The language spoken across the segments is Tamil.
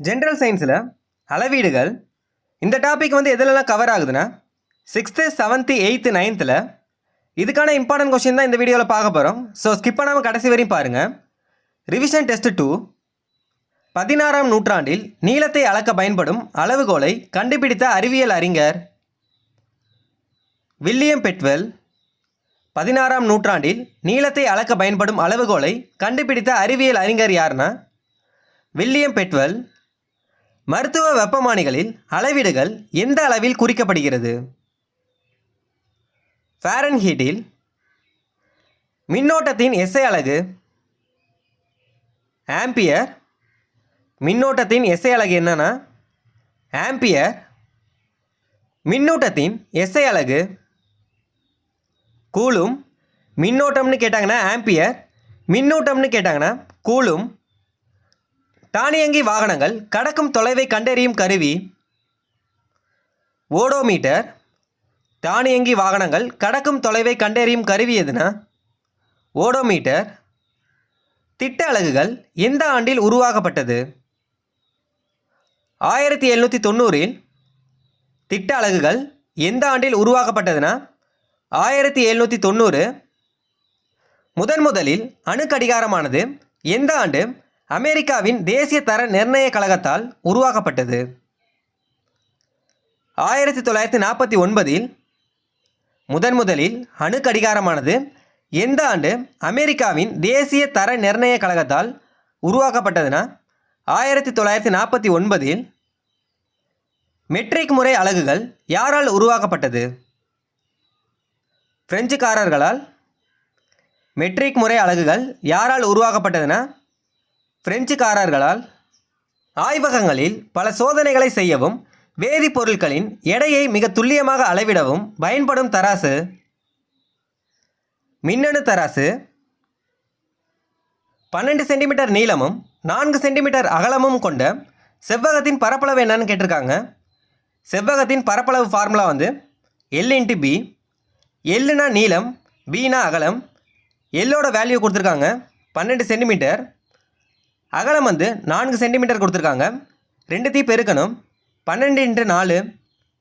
ஜென்ரல் சயின்ஸில் அளவீடுகள் இந்த டாபிக் வந்து எதுலலாம் கவர் ஆகுதுன்னா சிக்ஸ்த்து செவன்த்து எயித்து நைன்த்தில் இதுக்கான இம்பார்ட்டன்ட் கொஷின் தான் இந்த வீடியோவில் பார்க்க போகிறோம் ஸோ ஸ்கிப் பண்ணாமல் கடைசி வரையும் பாருங்கள் ரிவிஷன் டெஸ்ட் டூ பதினாறாம் நூற்றாண்டில் நீளத்தை அளக்க பயன்படும் அளவுகோலை கண்டுபிடித்த அறிவியல் அறிஞர் வில்லியம் பெட்வெல் பதினாறாம் நூற்றாண்டில் நீளத்தை அளக்க பயன்படும் அளவுகோலை கண்டுபிடித்த அறிவியல் அறிஞர் யாருன்னா வில்லியம் பெட்வெல் மருத்துவ வெப்பமானிகளில் அளவீடுகள் எந்த அளவில் குறிக்கப்படுகிறது? ஃபாரன்ஹீட்டில் மின்னோட்டத்தின் எஸ்ஐ அலகு. ஆம்பியர் மின்னோட்டத்தின் எஸ்ஐ அலகு என்னன்னா? ஆம்பியர் மின்னூட்டத்தின் எஸ்ஐ அலகு. கூலும் மின்னோட்டம்னு கேட்டாங்கன்னா ஆம்பியர் மின்னூட்டம்னு கேட்டாங்கன்னா கூலும் தானியங்கி வாகனங்கள் கடக்கும் தொலைவை கண்டறியும் கருவி ஓடோமீட்டர். தானியங்கி வாகனங்கள் கடக்கும் தொலைவை கண்டறியும் கருவி எதுனா? ஓடோமீட்டர். திட்ட அலகுகள் எந்த ஆண்டில் உருவாக்கப்பட்டது? ஆயிரத்தி எழுநூற்றி தொண்ணூறில் திட்ட அலகுகள் எந்த ஆண்டில் உருவாக்கப்பட்டதுன்னா ஆயிரத்தி எழுநூற்றி தொண்ணூறு. முதன் முதலில் அணுக்கடிகாரமானது எந்த ஆண்டு? அமெரிக்காவின் தேசிய தர நிர்ணய கழகத்தால் உருவாக்கப்பட்டது. ஆயிரத்தி தொள்ளாயிரத்தி நாற்பத்தி ஒன்பதில் முதன் முதலில் அணுக்கடிகாரமானது எந்த ஆண்டு அமெரிக்காவின் தேசிய தர நிர்ணய கழகத்தால் உருவாக்கப்பட்டதுன்னா ஆயிரத்தி தொள்ளாயிரத்தி நாற்பத்தி ஒன்பதில் மெட்ரிக் முறை அலகுகள் யாரால் உருவாக்கப்பட்டது? பிரெஞ்சுக்காரர்களால் மெட்ரிக் முறை அலகுகள் யாரால் உருவாக்கப்பட்டதுன்னா பிரெஞ்சுக்காரர்களால் ஆய்வகங்களில் பல சோதனைகளை செய்யவும் வேதிப்பொருட்களின் எடையை மிக துல்லியமாக அளவிடவும் பயன்படும் தராசு மின்னணு தராசு பன்னெண்டு சென்டிமீட்டர் நீளமும் நான்கு சென்டிமீட்டர் அகலமும் கொண்ட செவ்வகத்தின் பரப்பளவு என்னன்னு கேட்டிருக்காங்க. செவ்வகத்தின் பரப்பளவு ஃபார்முலா வந்து எல் இன்ட்டு பி எல்லுனா நீளம் பீனா அகலம். எல்லோட வேல்யூ கொடுத்துருக்காங்க. பன்னெண்டு சென்டிமீட்டர் அகலம் வந்து நான்கு சென்டிமீட்டர் கொடுத்துருக்காங்க. ரெண்டுத்தையும் பெருக்கணும். பன்னெண்டு இன்ட்டு நாலு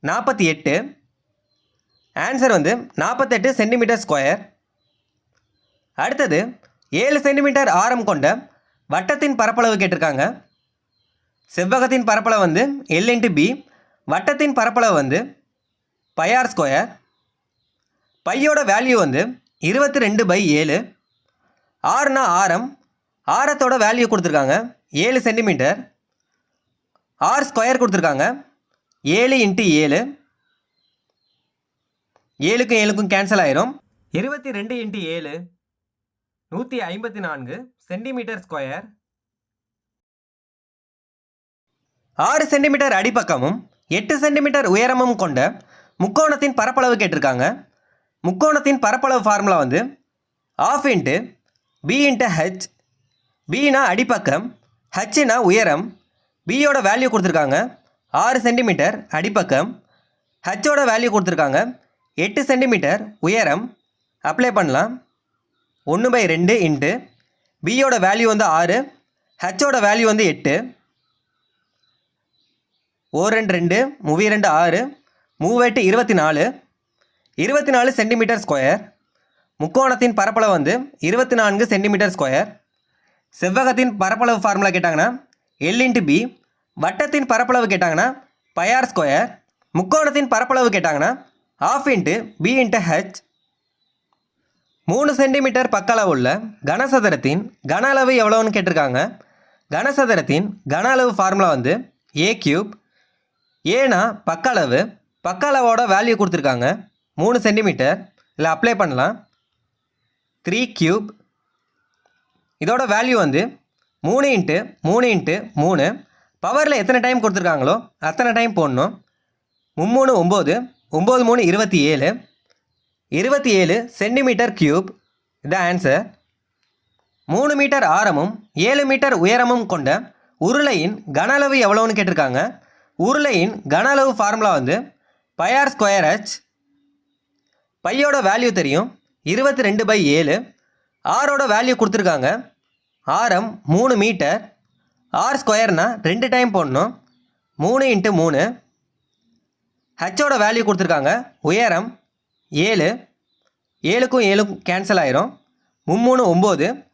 நாற்பத்தி எட்டு. ஆன்சர் வந்து நாற்பத்தெட்டு சென்டிமீட்டர் ஸ்கொயர். அடுத்தது ஏழு சென்டிமீட்டர் ஆரம் கொண்ட வட்டத்தின் பரப்பளவு கேட்டிருக்காங்க. செவ்வகத்தின் பரப்பளவு வந்து எல் இன்ட்டு பி. வட்டத்தின் பரப்பளவு வந்து பையார் ஸ்கொயர். பையோட வேல்யூ வந்து இருபத்தி ரெண்டு பை ஏழு. ஆறுனா ஆரம் ஆரத்தோட வேல்யூ கொடுத்துருக்காங்க. ஏழு சென்டிமீட்டர் ஆர் ஸ்கொயர் கொடுத்துருக்காங்க. ஏழு இன்ட்டு ஏழு. ஏழுக்கும் ஏழுக்கும் கேன்சல் ஆயிரும். இருபத்தி ரெண்டு இன்ட்டு ஏழு. நூற்றி ஐம்பத்தி நான்கு சென்டிமீட்டர் ஸ்கொயர் ஆறு சென்டிமீட்டர் அடிப்பக்கமும் எட்டு சென்டிமீட்டர் உயரமும் கொண்ட முக்கோணத்தின் பரப்பளவு கேட்டிருக்காங்க. முக்கோணத்தின் பரப்பளவு ஃபார்முலா வந்து half into B into H பினா அடிப்பக்கம் ஹச்னா உயரம் பியோட வேல்யூ கொடுத்துருக்காங்க ஆறு சென்டிமீட்டர் அடிப்பக்கம் ஹச்சோட வேல்யூ கொடுத்துருக்காங்க எட்டு சென்டிமீட்டர் உயரம். அப்ளை பண்ணலாம். ஒன்று பை ரெண்டு இன்ட்டு பியோட வேல்யூ வந்து ஆறு ஹச்சோட வேல்யூ வந்து எட்டு. ஓ ரெண்டு ரெண்டு மூவி ரெண்டு ஆறு மூவெட்டு இருபத்தி நாலு. இருபத்தி நாலு சென்டிமீட்டர் ஸ்கொயர் முக்கோணத்தின் பரப்பளவு வந்து இருபத்தி நான்கு சென்டிமீட்டர் ஸ்கொயர் செவ்வகத்தின் பரப்பளவு ஃபார்முலா கேட்டாங்கன்னா எல் இன்ட்டு பி வட்டத்தின் பரப்பளவு கேட்டாங்கன்னா பையார் ஸ்கொயர் முக்கோணத்தின் பரப்பளவு கேட்டாங்கன்னா half into B into H மூணு சென்டிமீட்டர் பக்களவு உள்ள கனசதுரத்தின் கன அளவு எவ்வளோன்னு கேட்டிருக்காங்க. கனசதுரத்தின் கன அளவு ஃபார்முலா வந்து ஏ கியூப் ஏனா பக்களவு பக்களவோட வேல்யூ கொடுத்துருக்காங்க. மூணு சென்டிமீட்டர் இல்லை அப்ளை பண்ணலாம். த்ரீ கியூப் இதோட வேல்யூ வந்து மூணு இன்ட்டு மூணு இன்ட்டு மூணு. பவரில் எத்தனை டைம் கொடுத்துருக்காங்களோ அத்தனை டைம் போடணும். மும்மூணு ஒம்பது. ஒம்பது மூணு இருபத்தி ஏழு. இருபத்தி ஏழு சென்டிமீட்டர் க்யூப் இதான் ஆன்சர் மூணு மீட்டர் ஆரமும் ஏழு மீட்டர் உயரமும் கொண்ட உருளையின் கன அளவு எவ்வளோன்னு கேட்டிருக்காங்க. உருளையின் கன அளவு ஃபார்முலா வந்து பையார் ஸ்கொயர் ஹச் பையோட வேல்யூ தெரியும். இருபத்தி ரெண்டு பை ஏழு. ஆரோட வேல்யூ கொடுத்துருக்காங்க. ஆரம் மூணு மீட்டர். ஆர் ஸ்கொயர்னால் ரெண்டு டைம் போடணும். மூணு இன்ட்டு மூணு. ஹச்சோட வேல்யூ கொடுத்துருக்காங்க. உயரம் ஏழு. ஏழுக்கும் ஏழும் கேன்சல் ஆயிரும். மும்மூணு ஒம்பது.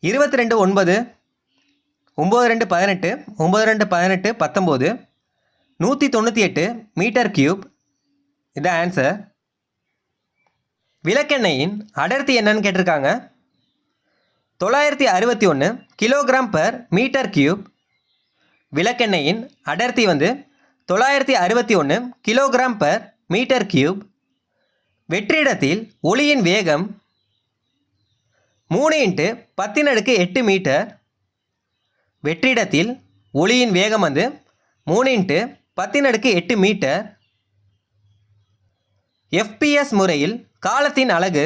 இருபத்தி ரெண்டு ஒன்பது. ஒம்பது ரெண்டு பதினெட்டு. ஒம்பது ரெண்டு பதினெட்டு பத்தொம்போது. நூற்றி தொண்ணூற்றி எட்டு மீட்டர் கியூப் இதான் ஆன்சர் விளக்கெண்ணெயின் அடர்த்தி என்னன்னு கேட்டிருக்காங்க. தொள்ளாயிரத்தி அறுபத்தி ஒன்று கிலோகிராம் பர் மீட்டர் கியூப் விளக்கெண்ணெயின் அடர்த்தி வந்து தொள்ளாயிரத்தி அறுபத்தி ஒன்று கிலோகிராம் பர் மீட்டர் கியூப் வெற்றிடத்தில் ஒளியின் வேகம் மூணு இன்ட்டு பத்தின் அடுக்கு எட்டு மீட்டர் வெற்றிடத்தில் ஒளியின் வேகம் வந்து மூணு இன்ட்டு பத்தின் அடுக்கு எட்டு மீட்டர் எஃபிஎஸ் முறையில் காலத்தின் அழகு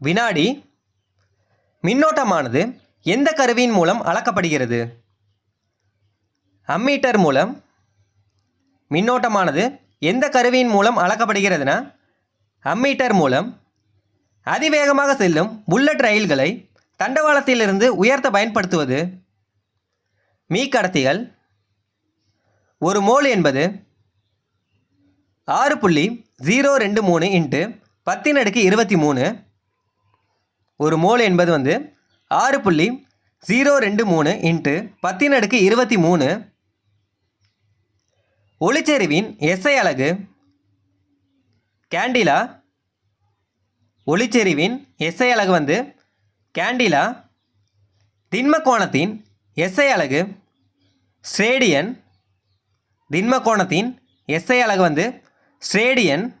வினாடி மின்னோட்டமானது எந்த கருவியின் மூலம் அளக்கப்படுகிறது? அம்மீட்டர் மூலம். மின்னோட்டமானது எந்த கருவியின் மூலம் அளக்கப்படுகிறதுனா அம்மீட்டர் மூலம். அதிவேகமாக செல்லும் புல்லட் ரயில்களை தண்டவாளத்திலிருந்து உயர்த்த பயன்படுத்துவது. மீக்கடத்திகள். ஒரு மோல் என்பது ஆறு புள்ளி ஜீரோ ரெண்டு மூணு இன்ட்டு பத்தின் அடுக்கு இருபத்தி மூணு. ஒரு மோல் என்பது வந்து ஆறு புள்ளி ஜீரோ ரெண்டு மூணு இன்ட்டு பத்தின் அடுக்கு இருபத்தி மூணு. ஒளிச்செறிவின் எஸ்ஐ அலகு. கேண்டிலா. ஒளிச்செறிவின் எஸ்ஐ அலகு வந்து கேண்டிலா. திண்ம கோணத்தின் எஸ்ஐ அலகு. ஸ்ரேடியன். திண்ம கோணத்தின் எஸ்ஐ அலகு வந்து ஸ்ரேடியன்.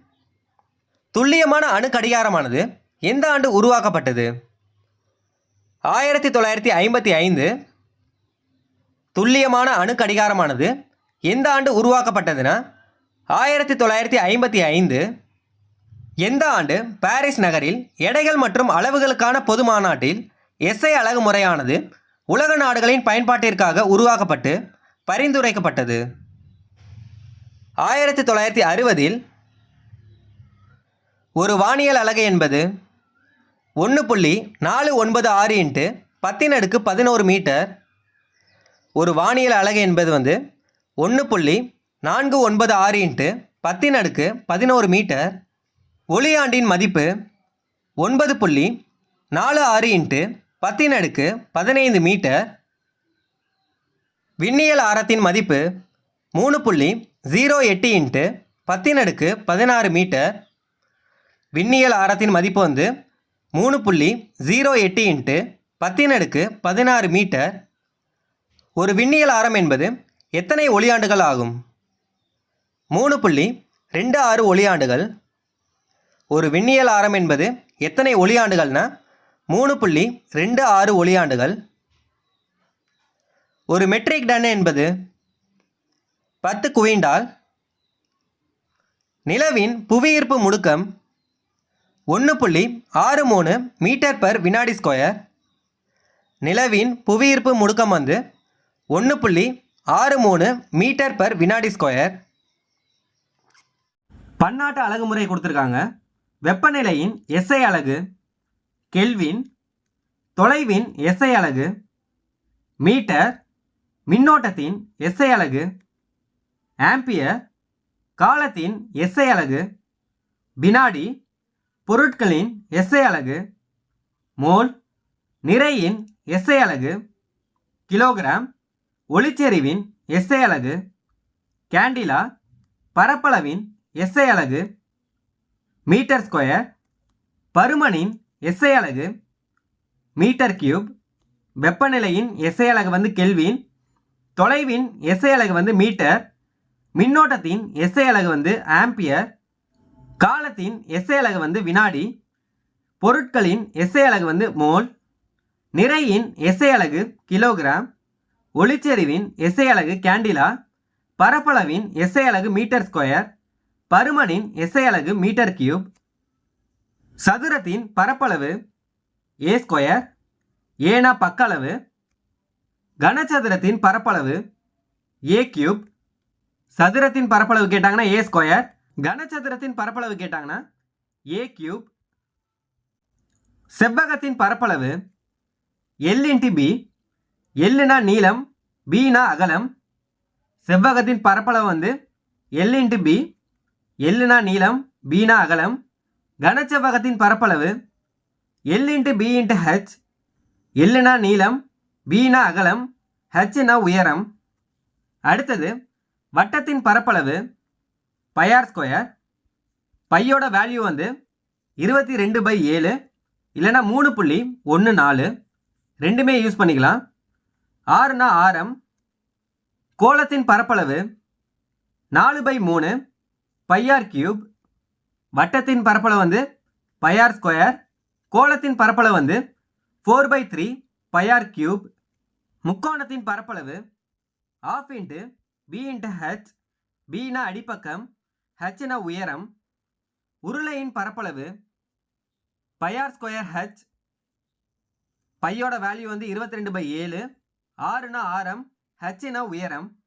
துல்லியமான அணு கடிகாரமானது எந்த ஆண்டு உருவாக்கப்பட்டது? ஆயிரத்தி தொள்ளாயிரத்தி ஐம்பத்தி ஐந்து துல்லியமான அணு கடிகாரமானது எந்த ஆண்டு உருவாக்கப்பட்டதுன்னா? ஆயிரத்தி தொள்ளாயிரத்தி ஐம்பத்தி ஐந்து எந்த ஆண்டு பாரிஸ் நகரில் எடைகள் மற்றும் அளவுகளுக்கான பொது மாநாட்டில் எஸ்ஐ அழகு முறையானது உலக நாடுகளின் பயன்பாட்டிற்காக உருவாக்கப்பட்டு பரிந்துரைக்கப்பட்டது. ஆயிரத்தி தொள்ளாயிரத்தி அறுபதில் ஒரு வானியல் அலகு என்பது ஒன்று புள்ளி நாலு ஒன்பது ஆறு இன்ட்டு பத்தின் அடுக்கு பதினோரு மீட்டர். ஒரு வானியல் அலகு என்பது வந்து ஒன்று புள்ளி நான்கு ஒன்பது ஆறு இன்ட்டு பத்தின் அடுக்கு பதினோரு மீட்டர். ஒளியாண்டின் மதிப்பு ஒன்பது புள்ளி நாலு ஆறு இன்ட்டு பத்தின் அடுக்கு பதினைந்து மீட்டர். விண்ணியல் ஆரத்தின் மதிப்பு மூணு புள்ளி ஜீரோ எட்டு இன்ட்டு பத்தின் அடுக்கு பதினாறு மீட்டர். விண்ணியல் ஆரத்தின் மதிப்பு வந்து மூணு புள்ளி ஜீரோ எட்டு இன்ட்டு பத்தினடுக்கு பதினாறு மீட்டர். ஒரு விண்ணியல் ஆரம் என்பது எத்தனை ஒளியாண்டுகள் ஆகும்? மூணு புள்ளி ரெண்டு ஆறு ஒளியாண்டுகள். ஒரு விண்ணியல் ஆரம் என்பது எத்தனை ஒளியாண்டுகள்னா மூணு புள்ளி ரெண்டு ஆறு ஒளியாண்டுகள். ஒரு மெட்ரிக் டன் என்பது பத்து குவிண்டால். நிலவின் புவியீர்ப்பு முடுக்கம் ஒன்று புள்ளி ஆறு மூணு மீட்டர் பர் வினாடி ஸ்கொயர் நிலவின் புவியீர்ப்பு முடுக்கம் வந்து ஒன்று புள்ளி ஆறு மூணு மீட்டர் பர் வினாடி ஸ்கொயர் பன்னாட்டு அழகுமுறை கொடுத்துருக்காங்க. வெப்பநிலையின் எஸ்ஐ அலகு கெல்வின் தொலைவின் எஸ்ஐ அலகு மீட்டர் மின்னோட்டத்தின் எஸ்ஐ அலகு ஆம்பியர் காலத்தின் எஸ்ஐ அலகு வினாடி பொருட்களின் எஸ்ஐ அலகு மோல் நிறையின் எஸ்ஐ அலகு கிலோகிராம் ஒளிச்செறிவின் எஸ்ஐ அலகு கேண்டிலா பரப்பளவின் எஸ்ஐ அலகு மீட்டர் ஸ்கொயர் பருமனின் எஸ்ஐ அலகு மீட்டர் கியூப் வெப்பநிலையின் எஸ்ஐ அலகு வந்து கெல்வின் தொலைவின் எஸ்ஐ அலகு வந்து மீட்டர் மின்னோட்டத்தின் எஸ்ஐ அலகு வந்து ஆம்பியர் காலத்தின் எஸ்ஐ அலகு வந்து வினாடி பொருட்களின் எஸ்ஐ அலகு வந்து மோல் நிறையின் எஸ்ஐ அலகு கிலோகிராம் ஒளிச்செறிவின் எஸ்ஐ அலகு கேண்டிலா பரப்பளவின் எஸ்ஐ அலகு மீட்டர் ஸ்கொயர் பருமனின் எஸ்ஐ அலகு மீட்டர் கியூப் சதுரத்தின் பரப்பளவு ஏ ஸ்கொயர் ஏனா பக்களவு கனசதுரத்தின் பரப்பளவு ஏ கியூப் சதுரத்தின் பரப்பளவு கேட்டாங்கன்னா ஏ ஸ்கொயர் கனச்சதுரத்தின் பரப்பளவு கேட்டாங்கன்னா ஏ கியூப் செவ்வகத்தின் பரப்பளவு எல் இன்டி பி எல்லுனா நீளம் பீனா அகலம். செவ்வகத்தின் பரப்பளவு வந்து எல் இன்ட்டு பி எல்லுனா நீளம் பீனா அகலம். கனச்செவ்வகத்தின் பரப்பளவு l into b into h எல்லுனா நீளம் பீனா அகலம் ஹெச்னா உயரம். அடுத்தது வட்டத்தின் பரப்பளவு பையார் ஸ்கொயர் பையோட வேல்யூ வந்து இருபத்தி ரெண்டு பை ஏழு இல்லைன்னா மூணு புள்ளி ஒன்று நாலு. ரெண்டுமே யூஸ் பண்ணிக்கலாம். ஆறுனா ஆரம் கோலத்தின் பரப்பளவு நாலு பை மூணு பையார் கியூப் வட்டத்தின் பரப்பளவு வந்து பையார் ஸ்கொயர் கோலத்தின் பரப்பளவு வந்து four pi three pi r cube முக்கோணத்தின் பரப்பளவு half into b into h Beena அடிப்பக்கம் ஹெச்னா உயரம் உருளையின் பரப்பளவு பையார் ஸ்கொயர் ஹெச் பையோட வேல்யூ வந்து இருபத்தி ரெண்டு பை ஏழு. ஆறுனா ஆரம் ஹெச்னா உயரம்